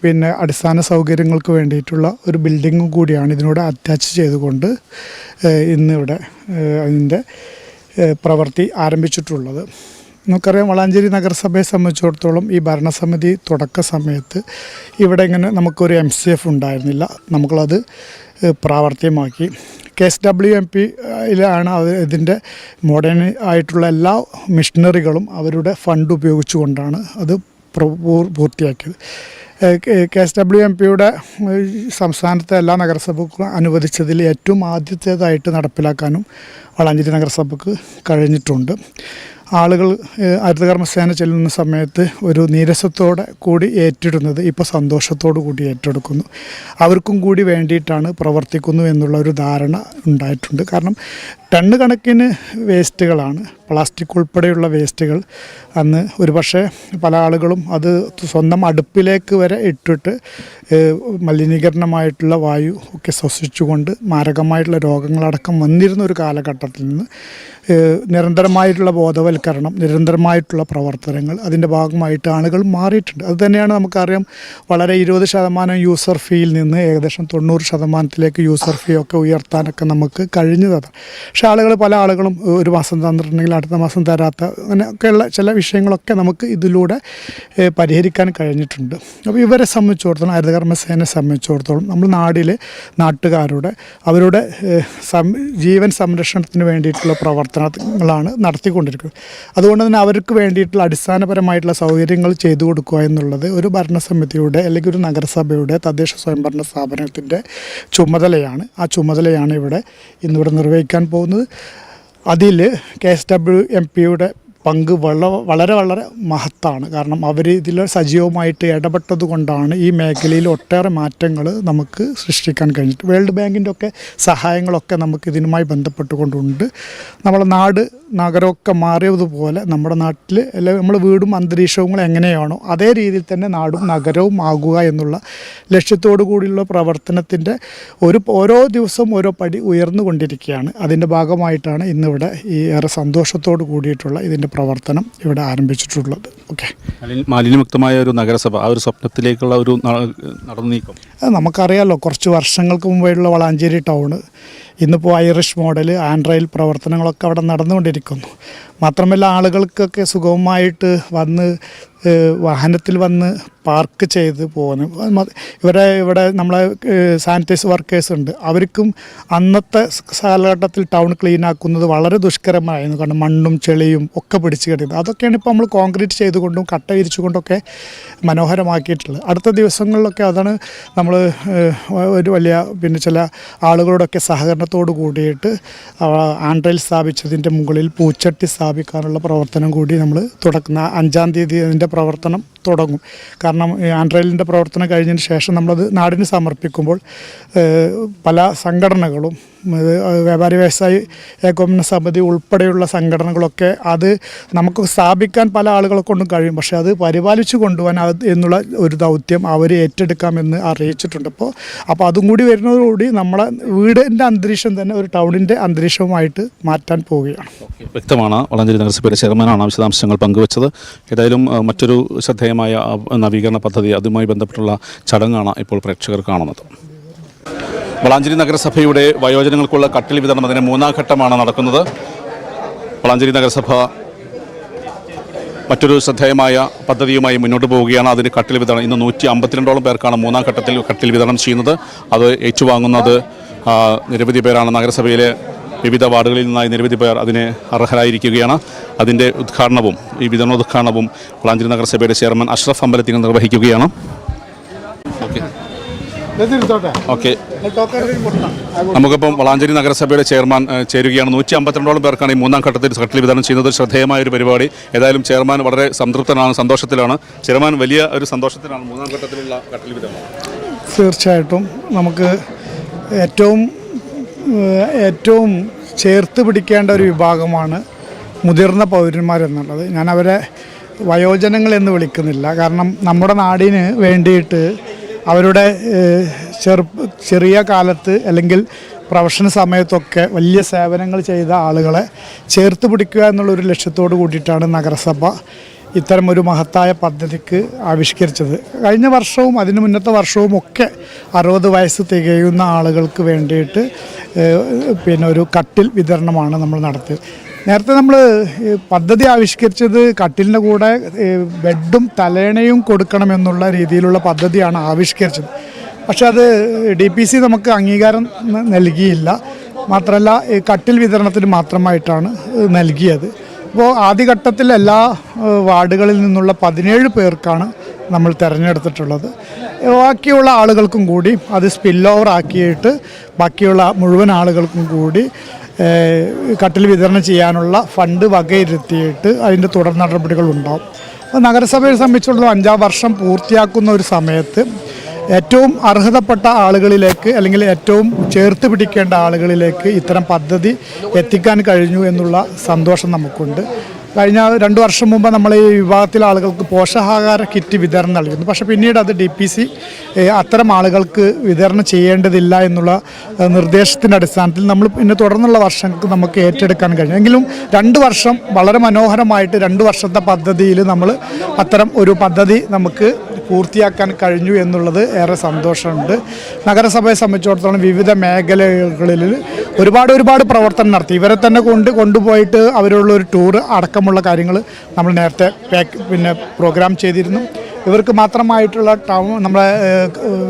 പിന്നെ അടിസ്ഥാന സൗകര്യങ്ങൾക്ക് വേണ്ടിയിട്ടുള്ള ഒരു ബിൽഡിങ്ങും കൂടിയാണ് ഇതിനോട് അറ്റാച്ച് ചെയ്തുകൊണ്ട് ഇന്നിവിടെ അതിന്റെ പ്രവൃത്തി ആരംഭിച്ചിട്ടുള്ളത്. നമുക്കറിയാം വളാഞ്ചേരി നഗരസഭയെ സംബന്ധിച്ചിടത്തോളം ഈ ഭരണസമിതി തുടക്ക സമയത്ത് ഇവിടെ ഇങ്ങനെ നമുക്കൊരു എം സി എഫ് ഉണ്ടായിരുന്നില്ല. നമുക്കത് ഏഹ്, പ്രാവർത്തികമാക്കി. കെ എസ് ഡബ്ല്യു എം പിയിലാണ് അവർ ഇതിന്റെ മോഡേൺ ആയിട്ടുള്ള എല്ലാ മിഷനറികളും അവരുടെ ഫണ്ട് ഉപയോഗിച്ചുകൊണ്ടാണ് അത് പൂർത്തിയാക്കിയത്. കെ എസ് ഡബ്ല്യു എം പിയുടെ സംസ്ഥാനത്തെ എല്ലാ നഗരസഭകൾക്കും അനുവദിച്ചതിൽ ഏറ്റവും ആദ്യത്തേതായിട്ട് നടപ്പിലാക്കാനും വളാഞ്ചേരി നഗരസഭയ്ക്ക് കഴിഞ്ഞിട്ടുണ്ട്. ആളുകൾ ഹരിതകർമ്മസേന ചെല്ലുന്ന സമയത്ത് ഒരു നീരസത്തോടെ കൂടി ഏറ്റിടുന്നത് ഇപ്പോൾ സന്തോഷത്തോടു കൂടി ഏറ്റെടുക്കുന്നു. അവർക്കും കൂടി വേണ്ടിയിട്ടാണ് പ്രവർത്തിക്കുന്നു എന്നുള്ള ഒരു ധാരണ ഉണ്ടായിട്ടുണ്ട്. കാരണം ടണ്ണ് കണക്കിന് വേസ്റ്റുകളാണ്. പ്ലാസ്റ്റിക് ഉൾപ്പെടെയുള്ള വേസ്റ്റുകൾ അന്ന് ഒരുപക്ഷെ പല ആളുകളും അത് സ്വന്തം അടുപ്പിലേക്ക് വരെ ഇട്ടിട്ട് മലിനീകരണമായിട്ടുള്ള വായു ഒക്കെ ശ്വസിച്ചുകൊണ്ട് മാരകമായിട്ടുള്ള രോഗങ്ങളടക്കം വന്നിരുന്ന ഒരു കാലഘട്ടത്തിൽ നിന്ന് നിരന്തരമായിട്ടുള്ള ബോധവൽക്കരണം നിരന്തരമായിട്ടുള്ള പ്രവർത്തനങ്ങൾ അതിന്റെ ഭാഗമായിട്ട് ആളുകൾ മാറിയിട്ടുണ്ട്. അത് തന്നെയാണ് നമുക്കറിയാം വളരെ ഇരുപത് ശതമാനം യൂസർ ഫീയിൽ നിന്ന് ഏകദേശം തൊണ്ണൂറ് ശതമാനത്തിലേക്ക് യൂസർ ഫീ ഒക്കെ ഉയർത്താനൊക്കെ നമുക്ക് കഴിഞ്ഞതാണ്. പക്ഷേ ആളുകൾ പല ആളുകളും ഒരു മാസം തന്നിട്ടുണ്ടെങ്കിൽ അടുത്ത മാസം തരാത്ത അങ്ങനെയൊക്കെയുള്ള ചില വിഷയങ്ങളൊക്കെ നമുക്ക് ഇതിലൂടെ പരിഹരിക്കാൻ കഴിഞ്ഞിട്ടുണ്ട്. അപ്പോൾ ഇവരെ സംബന്ധിച്ചിടത്തോളം ഹരിതകർമ്മസേനയെ സംബന്ധിച്ചിടത്തോളം നമ്മൾ നാടിലെ നാട്ടുകാരുടെ അവരുടെ ജീവൻ സംരക്ഷണത്തിന് വേണ്ടിയിട്ടുള്ള പ്രവർത്തനങ്ങളാണ് നടത്തിക്കൊണ്ടിരിക്കുന്നത്. അതുകൊണ്ട് തന്നെ അവർക്ക് വേണ്ടിയിട്ടുള്ള അടിസ്ഥാനപരമായിട്ടുള്ള സൗകര്യങ്ങൾ ചെയ്തു കൊടുക്കുക എന്നുള്ളത് ഒരു ഭരണസമിതിയുടെ അല്ലെങ്കിൽ ഒരു നഗരസഭയുടെ തദ്ദേശ സ്വയംഭരണ സ്ഥാപനത്തിന്റെ ചുമതലയാണ്. ആ ചുമതലയാണ് ഇവിടെ ഇന്നിവിടെ നിർവഹിക്കാൻ പോകുന്നത്. അതിൽ കെ എസ് ഡബ്ല്യു എം പിയുടെ പങ്ക് വള വളരെ വളരെ മഹത്താണ്. കാരണം അവർ ഇതിൽ സജീവമായിട്ട് ഇടപെട്ടത് കൊണ്ടാണ് ഈ മേഖലയിൽ ഒട്ടേറെ മാറ്റങ്ങൾ നമുക്ക് സൃഷ്ടിക്കാൻ കഴിഞ്ഞിട്ട് വേൾഡ് ബാങ്കിന്റെ ഒക്കെ സഹായങ്ങളൊക്കെ നമുക്ക് ഇതിനുമായി ബന്ധപ്പെട്ടുകൊണ്ടുണ്ട്. നമ്മുടെ നാട് നഗരമൊക്കെ മാറിയതുപോലെ നമ്മുടെ നാട്ടിൽ അല്ലെ നമ്മുടെ വീടും അന്തരീക്ഷവും എങ്ങനെയാണോ അതേ രീതിയിൽ തന്നെ നാടും നഗരവും ആകുക എന്നുള്ള ലക്ഷ്യത്തോടു കൂടിയുള്ള പ്രവർത്തനത്തിന്റെ ഒരു ഓരോ ദിവസവും ഓരോ പടി ഉയർന്നുകൊണ്ടിരിക്കുകയാണ്. അതിന്റെ ഭാഗമായിട്ടാണ് ഇന്നിവിടെ ഈ ഏറെ സന്തോഷത്തോട് കൂടിയിട്ടുള്ള ഇതിന്റെ പ്രവർത്തനം ഇവിടെ ആരംഭിച്ചിട്ടുള്ളത്. ഓക്കെ മാലിന്യ- മാലിന്യമുക്തമായ ഒരു നഗരസഭ ആ ഒരു സ്വപ്നത്തിലേക്കുള്ള ഒരു നടന്നു നീക്കം അത് നമുക്കറിയാലോ കുറച്ച് വർഷങ്ങൾക്ക് മുമ്പേയുള്ള വളാഞ്ചേരി ടൗണ്. ഇന്നിപ്പോൾ ഐറിഷ് മോഡൽ ആൻഡ്രോയിൽ പ്രവർത്തനങ്ങളൊക്കെ അവിടെ നടന്നുകൊണ്ടിരിക്കുന്നു. മാത്രമല്ല ആളുകൾക്കൊക്കെ സുഗമമായിട്ട് വന്ന് വാഹനത്തിൽ വന്ന് പാർക്ക് ചെയ്ത് പോകുന്നു ഇവരെ ഇവിടെ നമ്മളെ സാനിറ്റൈസ് വർക്കേഴ്സ് ഉണ്ട്. അവർക്കും അന്നത്തെ കാലഘട്ടത്തിൽ ടൗൺ ക്ലീൻ ആക്കുന്നത് വളരെ ദുഷ്കരമായിരുന്നു. കാരണം മണ്ണും ചെളിയും ഒക്കെ പിടിച്ച് കിടക്കുന്നത് അതൊക്കെയാണ് ഇപ്പോൾ നമ്മൾ കോൺക്രീറ്റ് ചെയ്തുകൊണ്ടും കട്ട വിരിച്ചുകൊണ്ടൊക്കെ മനോഹരമാക്കിയിട്ടുള്ളത്. അടുത്ത ദിവസങ്ങളിലൊക്കെ അതാണ് നമ്മൾ ഒരു വലിയ പിന്നെ ചില ആളുകളോടൊക്കെ സഹകരണത്തോട് കൂടിയിട്ട് ആൻഡ്രയിൽ സ്ഥാപിച്ചതിന്റെ മുകളിൽ പൂച്ചട്ടി സ്ഥാപിക്കാനുള്ള പ്രവർത്തനം കൂടി നമ്മൾ തുടക്കുന്ന അഞ്ചാം തീയതി അതിന്റെ പ്രവർത്തനം തുടങ്ങും. കാരണം ആൻഡ്രോയിലിന്റെ പ്രവർത്തനം കഴിഞ്ഞതിന് ശേഷം നമ്മളത് നാടിന് സമർപ്പിക്കുമ്പോൾ പല സംഘടനകളും വ്യാപാരി വ്യവസായി ഏകോപന സമിതി ഉൾപ്പെടെയുള്ള സംഘടനകളൊക്കെ അത് നമുക്ക് സ്ഥാപിക്കാൻ പല ആളുകളെ കൊണ്ടും കഴിയും. പക്ഷേ അത് പരിപാലിച്ചു കൊണ്ടുപോകാൻ എന്നുള്ള ഒരു ദൗത്യം അവർ ഏറ്റെടുക്കാമെന്ന് അറിയിച്ചിട്ടുണ്ട്. അപ്പോൾ അപ്പോൾ അതും കൂടി വരുന്നതോടുകൂടി നമ്മളെ വീടിന്റെ അന്തരീക്ഷം തന്നെ ഒരു ടൗണിന്റെ അന്തരീക്ഷവുമായിട്ട് മാറ്റാൻ പോവുകയാണ്. വ്യക്തമാണ്. വളഞ്ചേരി നഗരസഭയുടെ ചെയർമാനാണ് വിശദാംശങ്ങൾ പങ്കുവച്ചത്. ഏതായാലും മറ്റൊരു ശ്രദ്ധേയമായ ആ, നവീകരണ പദ്ധതി അതുമായി ബന്ധപ്പെട്ടുള്ള ചടങ്ങാണ് ഇപ്പോൾ പ്രേക്ഷകർ കാണുന്നത്. വളാഞ്ചേരി നഗരസഭയുടെ വയോജനങ്ങൾക്കുള്ള കട്ടിൽ വിതരണം അതിന് മൂന്നാം ഘട്ടമാണ് നടക്കുന്നത്. വളാഞ്ചേരി നഗരസഭ മറ്റൊരു ശ്രദ്ധേയമായ പദ്ധതിയുമായി മുന്നോട്ട് പോവുകയാണ്. അതിന് കട്ടിൽ വിതരണം ഇന്ന് നൂറ്റി അമ്പത്തിരണ്ടോളം പേർക്കാണ് മൂന്നാം ഘട്ടത്തിൽ കട്ടിൽ വിതരണം ചെയ്യുന്നത്. അത് ഏറ്റുവാങ്ങുന്നത് നിരവധി പേരാണ് നഗരസഭയിലെ വിവിധ വാർഡുകളിൽ നിന്നായി നിരവധി പേർ അതിന് അർഹരായിരിക്കുകയാണ്. അതിന്റെ ഉദ്ഘാടനവും ഈ വിതരണോദ്ഘാടനവും വളാഞ്ചേരി നഗരസഭയുടെ ചെയർമാൻ അഷ്റഫ് അമ്പലത്തിങ്ങൾ നിർവഹിക്കുകയാണ്. ഓക്കെ. നമുക്കിപ്പം വളാഞ്ചേരി നഗരസഭയുടെ ചെയർമാൻ ചേരുകയാണ്. നൂറ്റി അമ്പത്തിരണ്ടോളം പേർക്കാണ് ഈ മൂന്നാം ഘട്ടത്തിൽ സെക്രട്ടറി വിതരണം ചെയ്യുന്നത്. ശ്രദ്ധേയമായ ഒരു പരിപാടി. ഏതായാലും ചെയർമാൻ വളരെ സംതൃപ്തനാണ് സന്തോഷത്തിലാണ്. ചെയർമാൻ വലിയ ഒരു സന്തോഷത്തിലാണ് മൂന്നാം ഘട്ടത്തിലുള്ള കട്ടിൽ വിതരണം. തീർച്ചയായിട്ടും നമുക്ക് ഏറ്റവും ഏറ്റവും ചേർത്ത് പിടിക്കേണ്ട ഒരു വിഭാഗമാണ് മുതിർന്ന പൗരന്മാരെന്നുള്ളത്. ഞാൻ അവരെ വയോജനങ്ങൾ എന്ന് വിളിക്കുന്നില്ല. കാരണം നമ്മുടെ നാടിന് വേണ്ടിയിട്ട് അവരുടെ ചെറുപ്പ ചെറിയ കാലത്ത് അല്ലെങ്കിൽ പ്രൊഫഷൻ സമയത്തൊക്കെ വലിയ സേവനങ്ങൾ ചെയ്ത ആളുകളെ ചേർത്ത് പിടിക്കുക എന്നുള്ളൊരു ലക്ഷ്യത്തോട് കൂടിയിട്ടാണ് നഗരസഭ ഇത്തരം ഒരു മഹത്തായ പദ്ധതിക്ക് ആവിഷ്കരിച്ചത്. കഴിഞ്ഞ വർഷവും അതിന് മുന്നത്തെ വർഷവും ഒക്കെ അറുപത് വയസ്സ് തികയുന്ന ആളുകൾക്ക് വേണ്ടിയിട്ട് പിന്നെ ഒരു കട്ടിൽ വിതരണമാണ് നമ്മൾ നടത്തിയത്. നേരത്തെ നമ്മൾ പദ്ധതി ആവിഷ്കരിച്ചത് കട്ടിലിന്റെ കൂടെ ബെഡും തലേണയും കൊടുക്കണമെന്നുള്ള രീതിയിലുള്ള പദ്ധതിയാണ് ആവിഷ്കരിച്ചത്. പക്ഷെ അത് ഡി പി സി നമുക്ക് അംഗീകാരം നൽകിയില്ല. മാത്രമല്ല കട്ടിൽ വിതരണത്തിന് മാത്രമായിട്ടാണ് നൽകിയത്. അപ്പോൾ ആദ്യഘട്ടത്തിൽ എല്ലാ വാർഡുകളിൽ നിന്നുള്ള പതിനേഴ് പേർക്കാണ് നമ്മൾ തിരഞ്ഞെടുത്തിട്ടുള്ളത്. ബാക്കിയുള്ള ആളുകൾക്കും കൂടി അത് സ്പിൽ ഓവർ ആക്കിയിട്ട് ബാക്കിയുള്ള മുഴുവൻ ആളുകൾക്കും കൂടി കട്ടിൽ വിതരണം ചെയ്യാനുള്ള ഫണ്ട് വകയിരുത്തിയിട്ട് അതിന്റെ തുടർ നടപടികൾ ഉണ്ടാവും. അപ്പോൾ നഗരസഭയെ സംബന്ധിച്ചുള്ള അഞ്ചാം വർഷം പൂർത്തിയാക്കുന്ന ഒരു സമയത്ത് ഏറ്റവും അർഹതപ്പെട്ട ആളുകളിലേക്ക് അല്ലെങ്കിൽ ഏറ്റവും ചേർത്ത് പിടിക്കേണ്ട ആളുകളിലേക്ക് ഇത്തരം പദ്ധതി എത്തിക്കാൻ കഴിഞ്ഞു എന്നുള്ള സന്തോഷം നമുക്കുണ്ട്. കഴിഞ്ഞ രണ്ട് വർഷം മുമ്പ് നമ്മൾ ഈ വിഭാഗത്തിലെ ആളുകൾക്ക് പോഷകാഹാര കിറ്റ് വിതരണം നൽകുന്നു പക്ഷേ പിന്നീട് അത് ഡി പി സി അത്തരം ആളുകൾക്ക് വിതരണം ചെയ്യേണ്ടതില്ല എന്നുള്ള നിർദ്ദേശത്തിന്റെ അടിസ്ഥാനത്തിൽ നമ്മൾ പിന്നെ തുടർന്നുള്ള വർഷങ്ങൾക്ക് നമുക്ക് ഏറ്റെടുക്കാൻ കഴിഞ്ഞു. എങ്കിലും രണ്ട് വർഷം വളരെ മനോഹരമായിട്ട് രണ്ട് വർഷത്തെ പദ്ധതിയിൽ നമ്മൾ അത്തരം ഒരു പദ്ധതി നമുക്ക് പൂർത്തിയാക്കാൻ കഴിഞ്ഞു എന്നുള്ളത് ഏറെ സന്തോഷമുണ്ട്. നഗരസഭയെ സംബന്ധിച്ചിടത്തോളം വിവിധ മേഖലകളിൽ ഒരുപാട് ഒരുപാട് പ്രവർത്തനം നടത്തി. ഇവരെ തന്നെ കൊണ്ട് കൊണ്ടുപോയിട്ട് അവരുള്ള ഒരു ടൂർ അടക്കമുള്ള കാര്യങ്ങൾ നമ്മൾ നേരത്തെ പാക്ക് പിന്നെ പ്രോഗ്രാം ചെയ്തിരുന്നു. ഇവർക്ക് മാത്രമായിട്ടുള്ള ടൗൺ നമ്മുടെ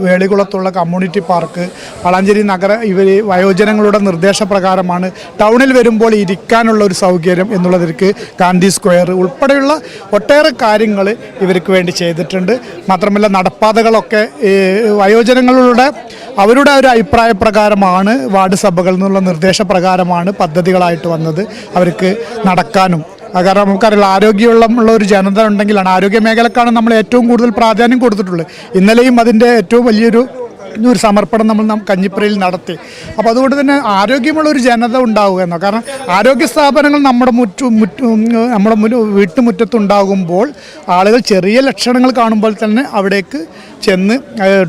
വേളികുളത്തുള്ള കമ്മ്യൂണിറ്റി പാർക്ക് വളാഞ്ചേരി നഗര ഇവർ വയോജനങ്ങളുടെ നിർദ്ദേശപ്രകാരമാണ് ടൗണിൽ വരുമ്പോൾ ഇരിക്കാനുള്ള ഒരു സൗകര്യം എന്നുള്ളതിർക്ക് ഗാന്ധി സ്ക്വയർ ഉൾപ്പെടെയുള്ള ഒട്ടേറെ കാര്യങ്ങൾ ഇവർക്ക് വേണ്ടി ചെയ്തിട്ടുണ്ട്. മാത്രമല്ല നടപ്പാതകളൊക്കെ വയോജനങ്ങളുടെ അവരുടെ ഒരു അഭിപ്രായ പ്രകാരമാണ് വാർഡ് സഭകളിൽ നിന്നുള്ള നിർദ്ദേശപ്രകാരമാണ് പദ്ധതികളായിട്ട് വന്നത് അവർക്ക് നടക്കാനും. കാരണം നമുക്കറിയില്ല ആരോഗ്യമുള്ള ഒരു ജനത ഉണ്ടെങ്കിലാണ്. ആരോഗ്യ മേഖലക്കാണ് നമ്മൾ ഏറ്റവും കൂടുതൽ പ്രാധാന്യം കൊടുത്തിട്ടുള്ളത്. ഇന്നലെയും അതിന്റെ ഏറ്റവും വലിയൊരു ഒരു സമർപ്പണം നമ്മൾ കഞ്ഞിപ്പുരയിൽ നടത്തി. അപ്പോൾ അതുകൊണ്ട് തന്നെ ആരോഗ്യമുള്ള ഒരു ജനത ഉണ്ടാവുക എന്നോ കാരണം ആരോഗ്യ സ്ഥാപനങ്ങൾ നമ്മുടെ മുറ്റു മുറ്റു നമ്മുടെ വീട്ടുമുറ്റത്തുണ്ടാകുമ്പോൾ ആളുകൾ ചെറിയ ലക്ഷണങ്ങൾ കാണുമ്പോൾ തന്നെ അവിടേക്ക് ചെന്ന്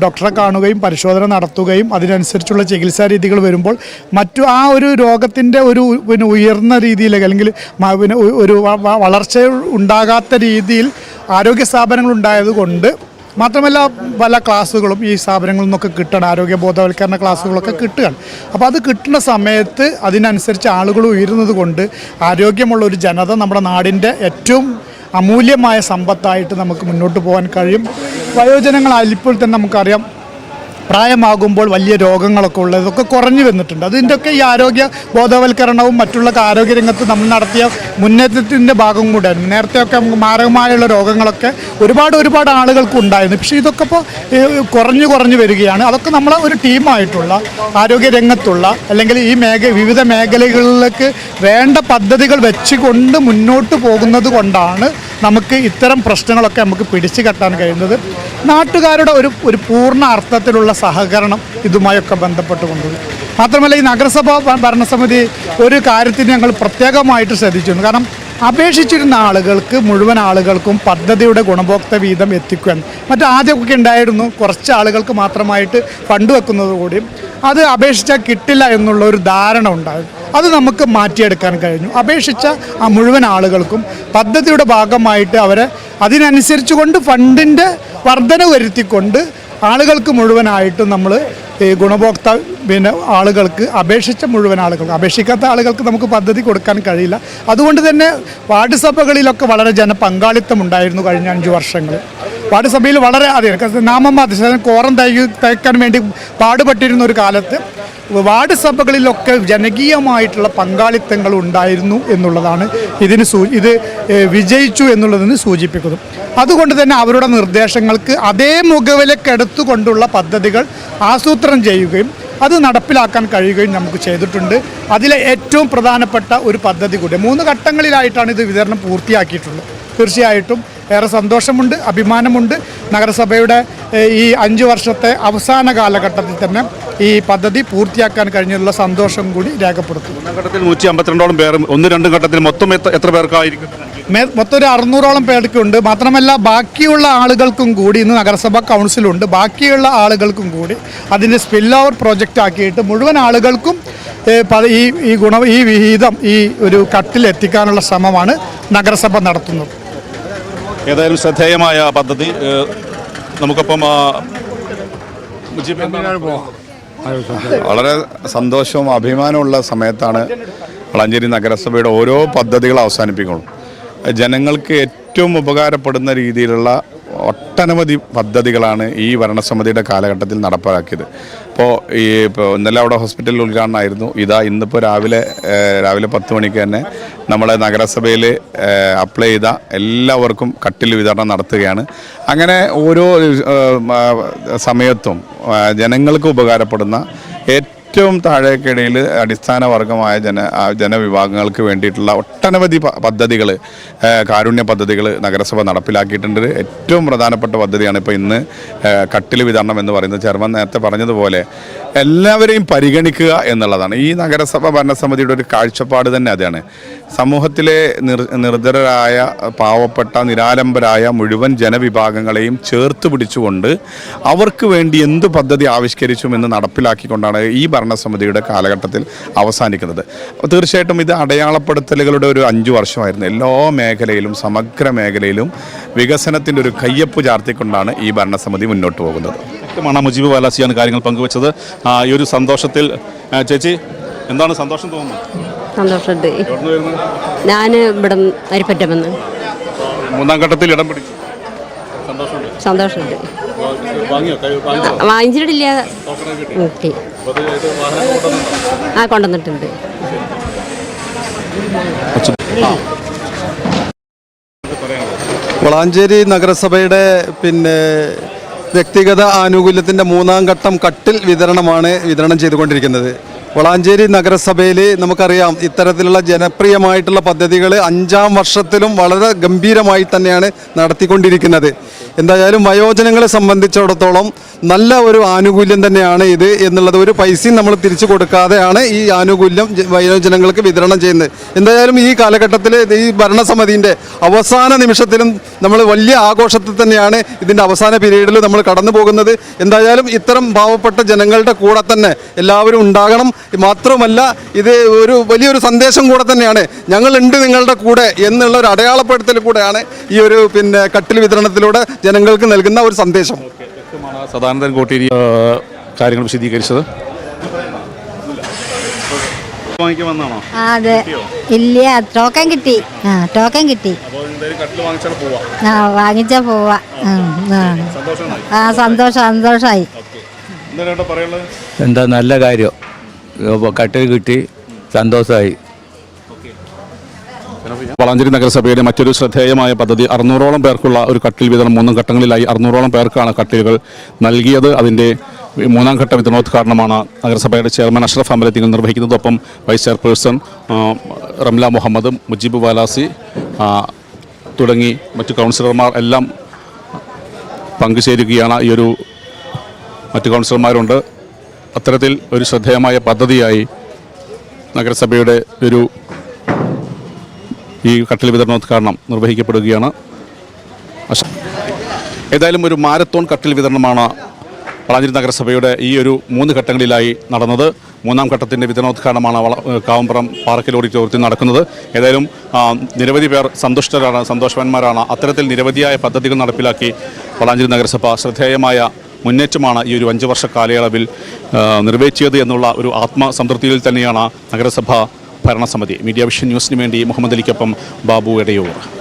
ഡോക്ടറെ കാണുകയും പരിശോധന നടത്തുകയും അതിനനുസരിച്ചുള്ള ചികിത്സാ രീതികൾ വരുമ്പോൾ മറ്റു ആ ഒരു രോഗത്തിന്റെ ഒരു പിന്നെ ഉയർന്ന രീതിയിലേക്ക് അല്ലെങ്കിൽ പിന്നെ ഒരു വളർച്ച ഉണ്ടാകാത്ത രീതിയിൽ ആരോഗ്യ സ്ഥാപനങ്ങൾ ഉണ്ടായതുകൊണ്ട് മാത്രമല്ല പല ക്ലാസ്സുകളും ഈ സ്ഥാപനങ്ങളിൽ നിന്നൊക്കെ കിട്ടണം ആരോഗ്യ ബോധവൽക്കരണ ക്ലാസ്സുകളൊക്കെ കിട്ടുകയാണ്. അപ്പോൾ അത് കിട്ടുന്ന സമയത്ത് അതിനനുസരിച്ച് ആളുകൾ ഉയരുന്നത് കൊണ്ട് ആരോഗ്യമുള്ള ഒരു ജനത നമ്മുടെ നാടിന്റെ ഏറ്റവും അമൂല്യമായ സമ്പത്തായിട്ട് നമുക്ക് മുന്നോട്ട് പോകാൻ കഴിയും. വയോജനങ്ങളായാൽ ഇപ്പോൾ തന്നെ നമുക്കറിയാം പ്രായമാകുമ്പോൾ വലിയ രോഗങ്ങളൊക്കെ ഉള്ളത് ഇതൊക്കെ കുറഞ്ഞു വന്നിട്ടുണ്ട്. അതിന്റെയൊക്കെ ഈ ആരോഗ്യ ബോധവൽക്കരണവും മറ്റുള്ള ആരോഗ്യ രംഗത്ത് നമ്മൾ നടത്തിയ മുന്നേറ്റത്തിന്റെ ഭാഗം കൂടെയാണ് നേരത്തെയൊക്കെ നമുക്ക് മാരകമായുള്ള രോഗങ്ങളൊക്കെ ഒരുപാട് ഒരുപാട് ആളുകൾക്ക് ഉണ്ടായിരുന്നു. പക്ഷേ ഇതൊക്കെ ഇപ്പോൾ കുറഞ്ഞു കുറഞ്ഞു വരികയാണ്. അതൊക്കെ നമ്മൾ ഒരു ടീമായിട്ടുള്ള ആരോഗ്യ രംഗത്തുള്ള അല്ലെങ്കിൽ ഈ മേഖ വിവിധ മേഖലകളിലേക്ക് വേണ്ട പദ്ധതികൾ വെച്ചുകൊണ്ട് മുന്നോട്ട് പോകുന്നത് കൊണ്ടാണ് നമുക്ക് ഇത്തരം പ്രശ്നങ്ങളൊക്കെ നമുക്ക് പിടിച്ചു കെട്ടാൻ കഴിയുന്നത്. നാട്ടുകാരുടെ ഒരു ഒരു പൂർണ അർത്ഥത്തിലുള്ള സഹകരണം ഇതുമായൊക്കെ ബന്ധപ്പെട്ടുകൊണ്ട്. മാത്രമല്ല ഈ നഗരസഭാ ഭരണസമിതി ഒരു കാര്യത്തിന് ഞങ്ങൾ പ്രത്യേകമായിട്ട് ശ്രദ്ധിച്ചിരുന്നു കാരണം അപേക്ഷിച്ചിരുന്ന ആളുകൾക്ക് മുഴുവൻ ആളുകൾക്കും പദ്ധതിയുടെ ഗുണഭോക്ത വീതം എത്തിക്കാൻ മറ്റു ആദ്യമൊക്കെ ഉണ്ടായിരുന്നു. കുറച്ച് ആളുകൾക്ക് മാത്രമായിട്ട് ഫണ്ട് വെക്കുന്നത് കൂടി അത് അപേക്ഷിച്ചാൽ കിട്ടില്ല എന്നുള്ള ഒരു ധാരണ ഉണ്ടായിരുന്നു അത് നമുക്ക് മാറ്റിയെടുക്കാൻ കഴിഞ്ഞു. അപേക്ഷിച്ച ആ മുഴുവൻ ആളുകൾക്കും പദ്ധതിയുടെ ഭാഗമായിട്ട് അവരെ അതിനനുസരിച്ച് കൊണ്ട് ഫണ്ടിന്റെ വർധന വരുത്തിക്കൊണ്ട് ആളുകൾക്ക് മുഴുവനായിട്ട് നമ്മൾ ഈ ഗുണഭോക്ത പിന്നെ ആളുകൾക്ക് അപേക്ഷിച്ച മുഴുവൻ ആളുകൾക്ക് അപേക്ഷിക്കാത്ത ആളുകൾക്ക് നമുക്ക് പദ്ധതി കൊടുക്കാൻ കഴിയില്ല. അതുകൊണ്ട് തന്നെ വാർഡ് സഭകളിലൊക്കെ വളരെ ജനപങ്കാളിത്തം ഉണ്ടായിരുന്നു കഴിഞ്ഞ അഞ്ച് വർഷങ്ങൾ വാർഡ് സഭയിൽ വളരെ അധികം നാമമാത്ര കോറം തയ്യ തയ്ക്കാൻ വേണ്ടി പാടുപെട്ടിരുന്ന ഒരു കാലത്ത് വാർഡ് സഭകളിലൊക്കെ ജനകീയമായിട്ടുള്ള പങ്കാളിത്തങ്ങൾ ഉണ്ടായിരുന്നു എന്നുള്ളതാണ് ഇതിന് സൂ ഇത് വിജയിച്ചു എന്നുള്ളതിന് സൂചിപ്പിക്കുന്നു. അതുകൊണ്ട് തന്നെ അവരുടെ നിർദ്ദേശങ്ങൾക്ക് അതേ മുഖവിലക്കെടുത്തുകൊണ്ടുള്ള പദ്ധതികൾ ആസൂത്രണം ചെയ്യുകയും അത് നടപ്പിലാക്കാൻ കഴിയുകയും നമുക്ക് ചെയ്തിട്ടുണ്ട്. അതിലെ ഏറ്റവും പ്രധാനപ്പെട്ട ഒരു പദ്ധതി കൂടി മൂന്ന് ഘട്ടങ്ങളിലായിട്ടാണ് ഇത് വിതരണം പൂർത്തിയാക്കിയിട്ടുള്ളത്. തീർച്ചയായിട്ടും ഏറെ സന്തോഷമുണ്ട് അഭിമാനമുണ്ട്. നഗരസഭയുടെ ഈ അഞ്ച് വർഷത്തെ അവസാന കാലഘട്ടത്തിൽ തന്നെ ഈ പദ്ധതി പൂർത്തിയാക്കാൻ കഴിഞ്ഞുള്ള സന്തോഷം കൂടി രേഖപ്പെടുത്തുന്നു. ഒന്നാം ഘട്ടത്തിൽ നൂറ്റി അമ്പത്തിരണ്ടോളം പേർ ഒന്ന് രണ്ട് ഘട്ടത്തിൽ മൊത്തം എത്ര പേർക്കായിരിക്കും? മൊത്തം ഒരു അറുന്നൂറോളം പേർക്കുണ്ട്. മാത്രമല്ല ബാക്കിയുള്ള ആളുകൾക്കും കൂടി ഇന്ന് നഗരസഭാ കൗൺസിലുണ്ട്. ബാക്കിയുള്ള ആളുകൾക്കും കൂടി അതിന്റെ സ്പിൽ ഓവർ പ്രോജക്റ്റ് ആക്കിയിട്ട് മുഴുവൻ ആളുകൾക്കും ഈ ഈ ഗുണ ഈ വിഹിതം ഈ ഒരു കട്ടിലെത്തിക്കാനുള്ള ശ്രമമാണ് നഗരസഭ നടത്തുന്നത്. ഏതായാലും ശ്രദ്ധേയമായ പദ്ധതി നമുക്കപ്പം വളരെ സന്തോഷവും അഭിമാനമുള്ള സമയത്താണ് വളാഞ്ചേരി നഗരസഭയുടെ ഓരോ പദ്ധതികൾ അവസാനിപ്പിക്കണം ജനങ്ങൾക്ക് ഏറ്റവും ഉപകാരപ്പെടുന്ന രീതിയിലുള്ള ഒട്ടനവധി പദ്ധതികളാണ് ഈ ഭരണസമിതിയുടെ കാലഘട്ടത്തിൽ നടപ്പാക്കിയത്. ഇപ്പോൾ ഈ ഇപ്പോൾ ഇന്നലെ അവിടെ ഹോസ്പിറ്റലിൽ ഉദ്ഘാടനമായിരുന്നു. ഇതാ ഇന്നിപ്പോൾ രാവിലെ രാവിലെ പത്ത് മണിക്ക് തന്നെ നമ്മളെ നഗരസഭയിൽ അപ്ലൈ ചെയ്ത എല്ലാവർക്കും കട്ടിൽ വിതരണം നടത്തുകയാണ്. അങ്ങനെ ഓരോ സമയത്തും ജനങ്ങൾക്ക് ഉപകാരപ്പെടുന്ന ഏറ്റവും താഴേക്കിടയിൽ അടിസ്ഥാന വർഗമായ ജന ജനവിഭാഗങ്ങൾക്ക് വേണ്ടിയിട്ടുള്ള ഒട്ടനവധി പദ്ധതികൾ കാരുണ്യ പദ്ധതികൾ നഗരസഭ നടപ്പിലാക്കിയിട്ടുണ്ട്. ഏറ്റവും പ്രധാനപ്പെട്ട പദ്ധതിയാണ് ഇപ്പോൾ ഇന്ന് കട്ടിൽ വിതരണം എന്ന് പറയുന്നത്. ചെയർമാൻ നേരത്തെ പറഞ്ഞതുപോലെ എല്ലാവരെയും പരിഗണിക്കുക എന്നുള്ളതാണ്. ഈ നഗരസഭ ഭരണസമിതിയുടെ ഒരു കാഴ്ചപ്പാട് തന്നെ അതാണ്. സമൂഹത്തിലെ നിർ പാവപ്പെട്ട നിരാലംബരായ മുഴുവൻ ജനവിഭാഗങ്ങളെയും ചേർത്ത് പിടിച്ചുകൊണ്ട് അവർക്ക് വേണ്ടി എന്ത് പദ്ധതി ആവിഷ്കരിച്ചും എന്ന് നടപ്പിലാക്കിക്കൊണ്ടാണ് ഈ ഭരണസമിതിയുടെ കാലഘട്ടത്തിൽ അവസാനിക്കുന്നത്. തീർച്ചയായിട്ടും ഇത് അടയാളപ്പെടുത്തലുകളുടെ ഒരു അഞ്ച് വർഷമായിരുന്നു. എല്ലാ മേഖലയിലും സമഗ്ര മേഖലയിലും വികസനത്തിന്റെ ഒരു കയ്യൊപ്പ് ചാർത്തിക്കൊണ്ടാണ് ഈ ഭരണസമിതി മുന്നോട്ട് പോകുന്നത്. വ്യക്തമാണ് മുജീബ് വാലാസിയാണ് കാര്യങ്ങൾ പങ്കുവച്ചത്. ആ, ഈ ഒരു സന്തോഷത്തിൽ ചേച്ചി എന്താണ് സന്തോഷം തോന്നുന്നത്? സന്തോഷമുണ്ട്? ഞാൻ ഇവിടെ അരിപ്പറ്റമെന്ന് മൂന്നാം ഘട്ടത്തിൽ ഇടം പിടിച്ചു. സന്തോഷമുണ്ട്? വാങ്ങിച്ചിട്ടില്ല. ആ കൊണ്ടുവന്നിട്ടുണ്ട്. വളാഞ്ചേരി നഗരസഭയുടെ പിന്നെ വ്യക്തിഗത ആനുകൂല്യത്തിന്റെ മൂന്നാം ഘട്ടം കട്ടിൽ വിതരണമാണ് വിതരണം ചെയ്തുകൊണ്ടിരിക്കുന്നത്. വളാഞ്ചേരി നഗരസഭയിൽ നമുക്കറിയാം ഇത്തരത്തിലുള്ള ജനപ്രിയമായിട്ടുള്ള പദ്ധതികൾ അഞ്ചാം വർഷത്തിലും വളരെ ഗംഭീരമായി തന്നെയാണ് നടത്തിക്കൊണ്ടിരിക്കുന്നത്. എന്തായാലും വയോജനങ്ങളെ സംബന്ധിച്ചിടത്തോളം നല്ല ഒരു ആനുകൂല്യം തന്നെയാണ് ഇത് എന്നുള്ളത് ഒരു പൈസയും നമ്മൾ തിരിച്ചു കൊടുക്കാതെയാണ് ഈ ആനുകൂല്യം വയോജനങ്ങൾക്ക് വിതരണം ചെയ്യുന്നത്. എന്തായാലും ഈ കാലഘട്ടത്തിൽ ഈ ഭരണസമിതിന്റെ അവസാന നിമിഷത്തിലും നമ്മൾ വലിയ ആഘോഷത്തിൽ തന്നെയാണ് ഇതിന്റെ അവസാന പീരീഡിൽ നമ്മൾ കടന്നു പോകുന്നത്. എന്തായാലും ഇത്തരം പാവപ്പെട്ട ജനങ്ങളുടെ കൂടെ തന്നെ എല്ലാവരും ഉണ്ടാകണം. മാത്രമല്ല ഇത് ഒരു വലിയൊരു സന്ദേശം കൂടെ തന്നെയാണ്. ഞങ്ങളുണ്ട് നിങ്ങളുടെ കൂടെ എന്നുള്ള ഒരു അടയാളപ്പെടുത്തൽ കൂടെയാണ് ഈ ഒരു പിന്നെ കട്ടിൽ വിതരണത്തിലൂടെ ജനങ്ങൾക്ക് നൽകുന്ന ഒരു സന്ദേശം. സദാനന്ദൻ കോട്ടേരി കാര്യങ്ങൾ വിശദീകരിച്ചത്. അതെ. ഇല്ല ടോക്കൺ കിട്ടി. ആ ടോക്കൺ കിട്ടി. അപ്പോൾ എന്തായാലും കട്ടിൽ വാങ്ങിച്ചാൽ പോവാം ആ വാങ്ങിച്ചാ പോവാ ആ. ആ. സന്തോഷം പറയുള്ളത് എന്താ നല്ല കാര്യം. കട്ടിൽ കിട്ടി സന്തോഷമായി. വളാഞ്ചേരി നഗരസഭയുടെ മറ്റൊരു ശ്രദ്ധേയമായ പദ്ധതി അറുന്നൂറോളം പേർക്കുള്ള ഒരു കട്ടിൽ വിതരണം മൂന്നും ഘട്ടങ്ങളിലായി അറുന്നൂറോളം പേർക്കാണ് കട്ടിലുകൾ നൽകിയത്. അതിന്റെ മൂന്നാം ഘട്ട വിതരണോദ്ഘാടനമാണ് നഗരസഭയുടെ ചെയർമാൻ അഷ്റഫ് അമലത്തിങ്ങൾ നിർവഹിക്കുന്നതൊപ്പം വൈസ് ചെയർപേഴ്സൺ റംല മുഹമ്മദ് മുജീബ് വാലാസി തുടങ്ങി മറ്റു കൗൺസിലർമാർ എല്ലാം പങ്കുചേരുകയാണ്. ഈ ഒരു മറ്റു കൗൺസിലർമാരുണ്ട്. അത്തരത്തിൽ ഒരു ശ്രദ്ധേയമായ പദ്ധതിയായി നഗരസഭയുടെ ഒരു ഈ കട്ടിൽ വിതരണോദ്ഘാടനം നിർവഹിക്കപ്പെടുകയാണ്. ഏതായാലും ഒരു മാരത്തോൺ കട്ടിൽ വിതരണമാണ് വളാഞ്ചേരി നഗരസഭയുടെ ഈ ഒരു മൂന്ന് ഘട്ടങ്ങളിലായി നടന്നത്. മൂന്നാം ഘട്ടത്തിന്റെ വിതരണോദ്ഘാടനമാണ് വള- പാർക്കിൽ ഓഡിറ്റോറിയത്തിൽ നടക്കുന്നത്. ഏതായാലും നിരവധി പേർ സന്തുഷ്ടരാണ് സന്തോഷവാന്മാരാണ്. അത്തരത്തിൽ നിരവധിയായ പദ്ധതികൾ നടപ്പിലാക്കി വളാഞ്ചേരി നഗരസഭ ശ്രദ്ധേയമായ മുന്നേറ്റമാണ് ഈ ഒരു അഞ്ച് വർഷ കാലയളവിൽ നിർവഹിച്ചത് എന്നുള്ള ഒരു ആത്മസംതൃപ്തിയിൽ തന്നെയാണ് നഗരസഭ ഭരണസമിതി മീഡിയ വിഷൻ ന്യൂസിന് വേണ്ടി മുഹമ്മദ് അലിക്കൊപ്പം ബാബു എടയൂർ.